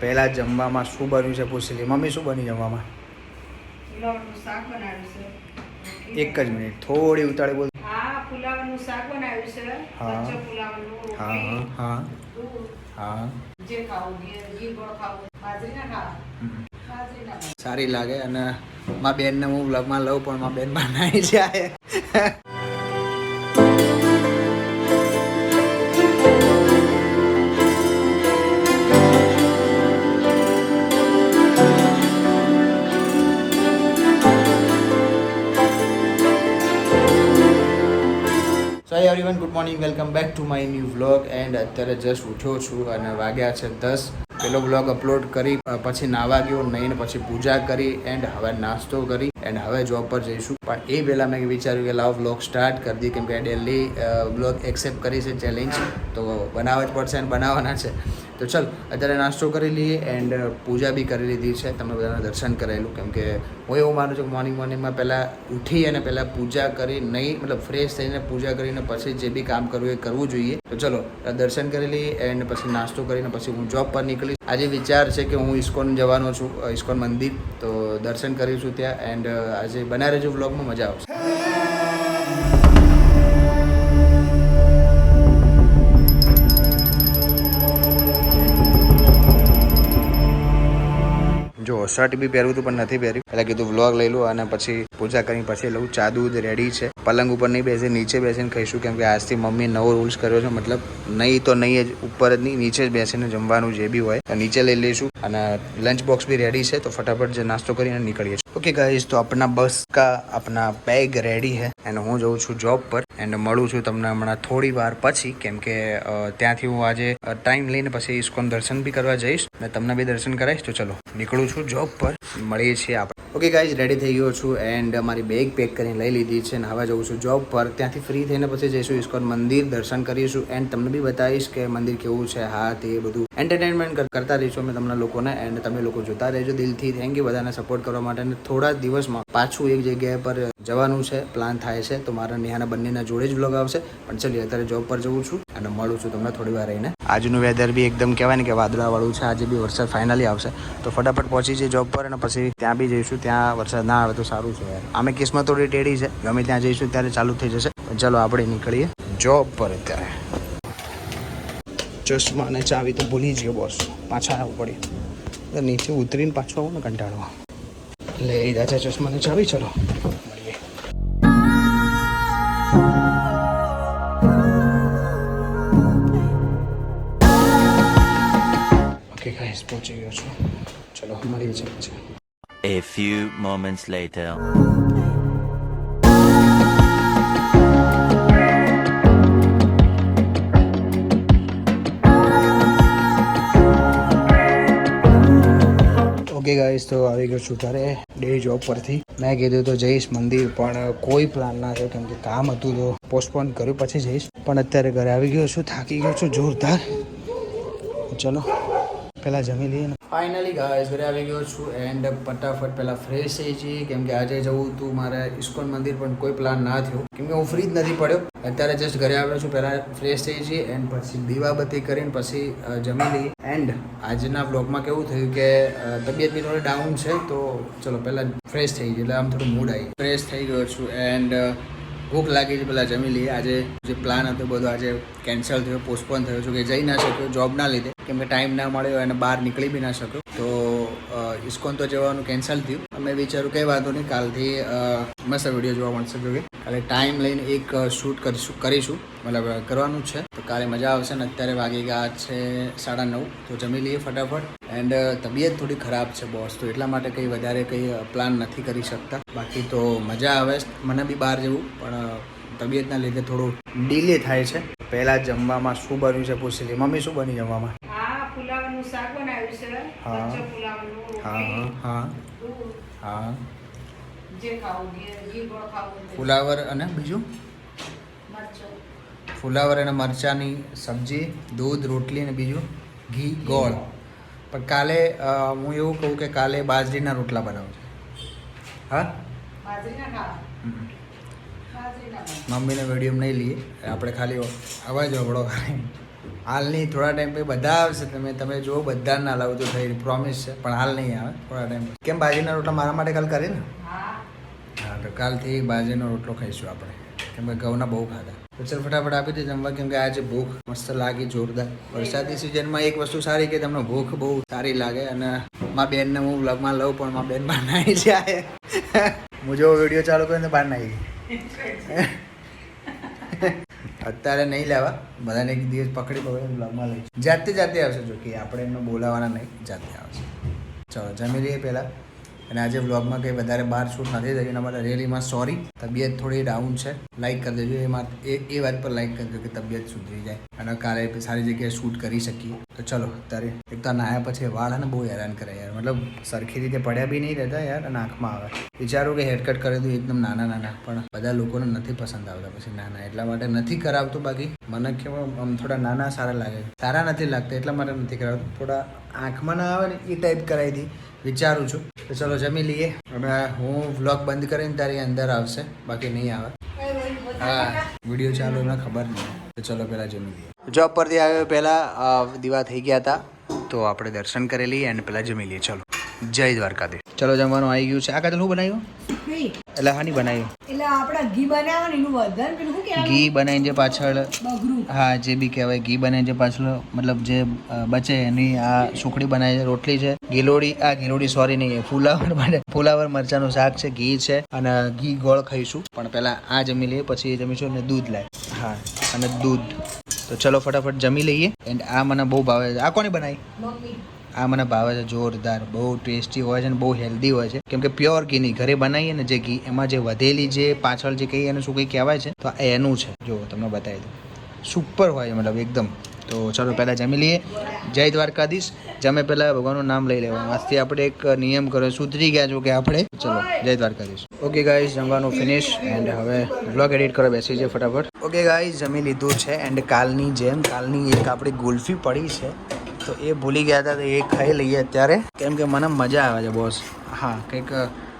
પહેલાં જમવામાં શું બન્યું છે પૂછી લે મમ્મી શું બન્યું જમવામાં? છે. એક જ મિનિટ થોડી ઉતાળી બોલ. હા શાક બનાવ્યું છે. હા. હા હા હા. જે ખાવું સારી લાગે અને મા બેનને હું બ્લોગમાં લઉં પણ મારા બેન બનાવી જાય. Everyone good morning welcome back to my new vlog and અત્યારે જસ્ટ ઉઠ્યો છું અને વાગ્યા છે દસ. પેલો વ્લોગ અપલોડ કરી પછી નાવા ગયો નહીં પછી પૂજા કરી એન્ડ હવે નાસ્તો કરી. એન્ડ હવે જોબ પર જઈશું. પણ એ પહેલાં મેં વિચાર્યું કે લાવ વ્લોગ સ્ટાર્ટ કરી દઈએ. કેમ કે ડેલી વ્લોગ એક્સેપ્ટ કરી છે ચેલેન્જ તો બનાવવા જ પડશે અને બનાવવાના છે. તો ચલ, અત્યારે નાસ્તો કરી લઈએ એન્ડ પૂજા બી કરી લીધી છે. તમે બધાના દર્શન કરેલું, કેમ કે હું એવું માનું છું કે મોર્નિંગ મોર્નિંગમાં પહેલાં ઉઠી અને પહેલાં પૂજા કરી નહીં, મતલબ ફ્રેશ થઈને પૂજા કરીને પછી જે બી કામ કરવું એ કરવું જોઈએ. તો ચલો દર્શન કરી લઈએ એન્ડ પછી નાસ્તો કરીને પછી હું જોબ પર નીકળીશ. આજે વિચાર છે કે હું ઇસ્કોન જવાનો છું ઇસ્કોન મંદિર. તો દર્શન કરીશું ત્યાં એન્ડ આજે બના રહેજો વ્લોગમાં મજા આવશે. જો શર્ટ બી પહેરવું હતું, પણ નથી પહેર્યું. એટલે કીધું વ્લોગ લઈ લઉં અને પછી પૂજા કરી પછી લઉં. ચા દૂધ રેડી છે. પલંગ ઉપર નહીં બેસે, નીચે બેસીને ખાઈશું કેમ કે આજથી મમ્મી નવો રૂલ્સ કર્યો છે. મતલબ નહીં તો નહીં, જ ઉપર જ નહીં, નીચે જ બેસીને જમવાનું જે બી હોય નીચે લઈ લઈશું. અને લંચ બોક્સ બી રેડી છે, તો ફટાફટ જે નાસ્તો કરીને નીકળીએ ઓકે ગાઈઝ તો આપણા બસ કા આપણા બેગ રેડી હે એન્ડ હું જઉં છું જોબ પર. એન્ડ મળું છું તમને હમણાં થોડી વાર પછી, કેમ કે ત્યાંથી હું આજે ટાઈમ લઈને પછી ઇસ્કોન દર્શન બી કરવા જઈશ. અને તમને બી દર્શન કરાવીશ, તો ચલો, નીકળું છું જોબ પર મળીએ છીએ આપણે. ઓકે ગાઈઝ રેડી થઈ ગયો છું એન્ડ મારી બેગ પેક કરીને લઈ લીધી છે અને હવે જઉં છું જોબ પર. ત્યાંથી ફ્રી થઈને પછી જઈશું ઇસ્કોન મંદિર, દર્શન કરીશું એન્ડ તમને બી બતાવીશ કે મંદિર કેવું છે, હા, તે બધું એન્ટરટેનમેન્ટ કરતા રહીશું અમે તમને લોકોને એન્ડ તમે લોકો જોતા રહેજો દિલથી. થેન્ક યુ બધાને સપોર્ટ કરવા માટે અને થોડા દિવસમાં પાછું એક જગ્યાએ પર જવાનું છે પ્લાન થાય છે. તો મારા નિહાના બંનેના જોડે જ વ્લોગ આવશે. પણ ચલી અત્યારે જોબ પર જવું છું. અને મળું છું તમને થોડી વાર રહીને. આજનું વેધર બી એકદમ કહેવાય ને કે વાદળાવાળું છે. આજે બી વરસાદ ફાઇનલી આવશે. તો ફટાફટ પહોંચી જઈએ જોબ પર અને પછી ત્યાં બી જઈશું. ત્યાં વરસાદ ના આવે તો સારું છે યાર. અમે કિસ્મત થોડી ટેડી છે. ગમે ત્યાં જઈશું ત્યારે ચાલુ થઈ જશે. ચાલો આપણે નીકળીએ જોબ પર અત્યારે. ચશ્મા અને ચાવી તો ભૂલી જ ગયો બોસ પાછા આવવું પડી નીચે ઉતરીને પાછો આવું ને કંટાળવા લઈ એ છે ચશ્મા ને ચાવી, ચલો. પહોંચી ગયો છું. ચલો મળીએ છીએ પછી A few moments later. Okay guys તો આવી ગયો છું ઘરે ડે જોબ પરથી. મેં કીધું તો જઈશ મંદિર પણ કોઈ પ્લાન ના થયો કેમ કે કામ હતું તો પોસ્ટપોન કર્યું પછી જઈશ. પણ અત્યારે ઘરે આવી ગયો છું થાકી ગયો છું જોરદાર. ચલો પહેલાં જમી લઈએ ફાઇનલી ગાઈસ ઘરે આવી ગયો છું એન્ડ ફટાફટ પહેલાં ફ્રેશ થઈ જઈએ. કેમ કે આજે જવું હતું, મારે ઇસ્કોન મંદિર પણ કોઈ પ્લાન ના થયો. કેમ કે હું ફ્રી જ નથી પડ્યો. અત્યારે જસ્ટ ઘરે આવ્યો છું, પહેલાં ફ્રેશ થઈ જઈએ એન્ડ પછી દીવાબત્તી કરીને પછી જમી લઈએ. એન્ડ આજના બ્લોગમાં કેવું થયું કે તબિયત બી થોડી ડાઉન છે, તો ચલો પહેલાં ફ્રેશ થઈ ગયું એટલે આમ થોડું મૂડ આવી ફ્રેશ થઈ ગયો છું એન્ડ ભૂખ લાગી છે, પહેલાં જમી લઈએ. આજે જે પ્લાન હતો, બધો આજે કેન્સલ થયો પોસ્ટપોન થયો છું કે જઈ ના શક્યો જોબના લીધે. કેમ કે ટાઈમ ના મળ્યો અને બહાર નીકળી બી ના શક્યો. તો ઇસ્કોન તો જવાનું કેન્સલ થયું. અમે વિચાર્યું કંઈ વાંધો નહીં, કાલથી મસ્ત વીડિયો જોવા મળશે જોકે. કાલે ટાઈમ લઈને એક શૂટ કરીશું કરીશું. મતલબ, કરવાનું છે. તો કાલે મજા આવશે ને અત્યારે વાગી ગયા છે સાડા નવ. તો જમી લઈએ ફટાફટ. એન્ડ તબિયત થોડી ખરાબ છે બોસ તો એટલા માટે કંઈ વધારે કંઈ પ્લાન નથી કરી શકતા. બાકી તો મજા આવે. મને બી બહાર જવું, પણ તબિયતના લીધે થોડું ડીલે થાય છે. પહેલાં જમવામાં શું બન્યું છે પૂછી લે મમ્મી શું બની જમવામાં હા ફુલાવરનું શાક બનાવ્યું છે હા. હા હા હા. હા. ફુલાવર અને બીજું? ફુલાવર અને મરચાંની સબ્જી દૂધ રોટલી અને બીજું? ઘી ગોળ. પણ કાલે હું એવું કહું કે કાલે બાજરીના રોટલા હા. બાજરી ના ખાવા. મમ્મીને વીડિયો નહીં લઈએ. આપણે ખાલી અવાજ વગડો ખાલી હાલ નહીં થોડા ટાઈમ પછી બધા આવશે. તમે તમે જો બધા ના લાવો તો થઈ પ્રોમિસ છે પણ હાલ નહીં આવે. થોડા ટાઈમ પછી. કેમ બાજીના રોટલા મારા માટે કાલ કરે ને? હા. તો કાલથી બાજરીનો રોટલો ખાઈશું આપણે. કેમ કે ઘઉંના બહુ ખાધા. તો ચાલ ફટાફટ આપી દે જમવા કેમ કે આજે ભૂખ મસ્ત લાગી જોરદાર. વરસાદની સિઝનમાં એક વસ્તુ સારી કે તમને ભૂખ બહુ સારી લાગે અને મા બેનને હું વ્લોગમાં લઉં પણ મારા બેન બહાર નાહી જાય. હું જો વીડિયો ચાલુ કરીને બહાર નાહી અત્યારે નહીં લેવા. બધાને એક દિવસ પકડી પકડી બ્લોગમાં લઈ જાતે જાતે આવશે જો કે આપણે એમને બોલાવવાના નહીં, જાતે આવશે. ચલો, જમી લઈએ પહેલાં. અને આજે વ્લોગમાં કંઈ વધારે બહાર શૂટ નથી થયું, એના માટે રેલીમાં સોરી તબિયત થોડી ડાઉન છે. લાઇક કરી દેજો. એ એ વાત પર લાઈક કરજો કે તબિયત સુધરી જાય. અને કાલે સારી જગ્યાએ શૂટ કરી શકીએ. તો ચલો અત્યારે એક તો નાહ્યા પછી વાળ ને બહુ હેરાન કરે યાર. મતલબ સરખી રીતે પડ્યા બી નહીં રહેતા યાર અને આંખમાં આવે. વિચારું કે હેરકટ કરી દઉં એકદમ નાના નાના પણ બધા લોકોને નથી પસંદ આવતા પછી નાના એટલા માટે નથી કરાવતું બાકી. મને કેવું આમ થોડા નાના સારા લાગે. સારા નથી લાગતા એટલા માટે નથી કરાવતું. થોડા આંખમાં ના આવે ને એ ટાઈપ કરાવી દી. વિચારું છું. તો ચલો જમી લઈએ. અને હું વ્લોગ બંધ કરીને તારી અંદર આવશે. બાકી નહીં આવે. હા વીડિયો ચાલુ એમને ખબર નહીં. ચલો પહેલાં જમી લઈએ. જોબ પરથી આવ્યો પહેલાં દીવા થઈ ગયા હતા તો આપણે દર્શન કરેલી એન્ડ અને પહેલાં જમી લઈએ. ચલો. જય દ્વારકાધીશ. ચલો જમવાનું આવી ગયું છે. આ કાજલ શું બનાવ્યું? નહીં. એટલે હાની બનાવ્યું? એટલે આપણા ઘી બનાવવાનું એનું વધન પેલું શું કહેવાય? ઘી બનાવીને જે પાછળ હા જે બી કહેવાય ઘી બનાવીને જે પાછળ મતલબ જે બચે એની આ સુખડી બનાવી છે રોટલી છે ગીલોડી આ ગીલોડી સોરી નહીં ફુલાવર બને ફુલાવર મરચાનું શાક છે ઘી છે અને ઘી ગોળ ખાઈશું. પણ પહેલાં આ જમી લઈએ પછી જમીશું અને દૂધ લાય. હા. અને દૂધ. તો ચલો ફટાફટ જમી લઈએ. એન્ડ આ મને બહુ ભાવે છે. આ કોની બનાવી? આ મને ભાવે છે. જોરદાર. બહુ ટેસ્ટી હોય છે અને બહુ હેલ્ધી હોય છે. કેમ કે પ્યોર ઘીની ઘરે બનાવીએ ને જે ઘી એમાં જે વધેલી જે પાછળ જે કહીએ એને શું કંઈ કહેવાય છે? તો આ એનું છે. જો તમને બતાવી દઉં. સુપર હોય મતલબ એકદમ. તો ચાલો પહેલાં જમી લઈએ. જય દ્વારકાધીશ. જમે પહેલાં ભગવાનનું નામ લઈ લેવાનું. આજથી આપણે એક નિયમ કર્યો, સુધરી ગયા છો કે આપણે? ચલો, જય દ્વારકાધીશ. ઓકે ગાઈઝ જમવાનું ફિનિશ એન્ડ હવે બ્લોગ એડિટ કરવા બેસી છે ફટાફટ. ઓકે ગાઈઝ જમી લીધું છે એન્ડ કાલની જેમ, કાલની એક આપણી ગુલ્ફી પડી છે. તો એ ભૂલી ગયા હતા, તો એ ખાઈ લઈએ અત્યારે. કેમ કે મને મજા આવે છે બોસ હા, કંઈક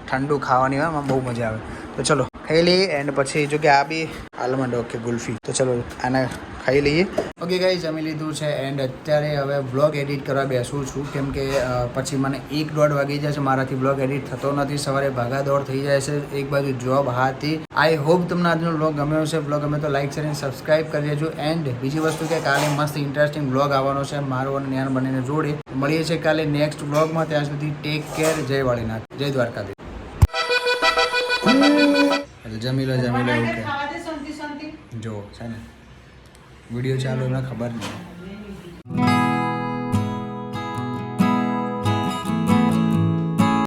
ઠંડુ ખાવાની હોય એમાં બહુ મજા આવે. તો ચલો, ખાઈ લઈએ એન્ડ પછી જો કે આ બી આલમંડ ઓકે ગુલ્ફી. તો ચલો, આને ખાઈ લઈએ. ઓકે ગાઈ જમી લીધું છે એન્ડ અત્યારે હવે વ્લોગ એડિટ કરવા બેસું છું. કેમ કે પછી મને એક દોઢ વાગી જાય છે મારાથી વ્લોગ એડિટ થતો નથી. સવારે ભાગાદોડ થઈ જાય છે એક બાજુ જોબ હાથી. આઈ હોપ તમને આજનો બ્લોગ ગમ્યો છે બ્લોગ ગમે તો લાઈક શેર અને સબસ્ક્રાઇબ કરી દેજો. એન્ડ બીજી વસ્તુ કે કાલે મસ્ત ઇન્ટરેસ્ટિંગ બ્લોગ આવવાનો છે. મારો અને જ્ઞાન બનીને જોડે. મળીએ છીએ કાલે નેક્સ્ટ વ્લોગમાં ત્યાં સુધી ટેક કેર જય વાળીનાથ. જય દ્વારકાધીશ. જમી લો જમી લો એવું કે. ખાવા દે શાંતિ શાંતિ. જો છે ને. વીડિયો ચાલુ એમને ખબર નહીં.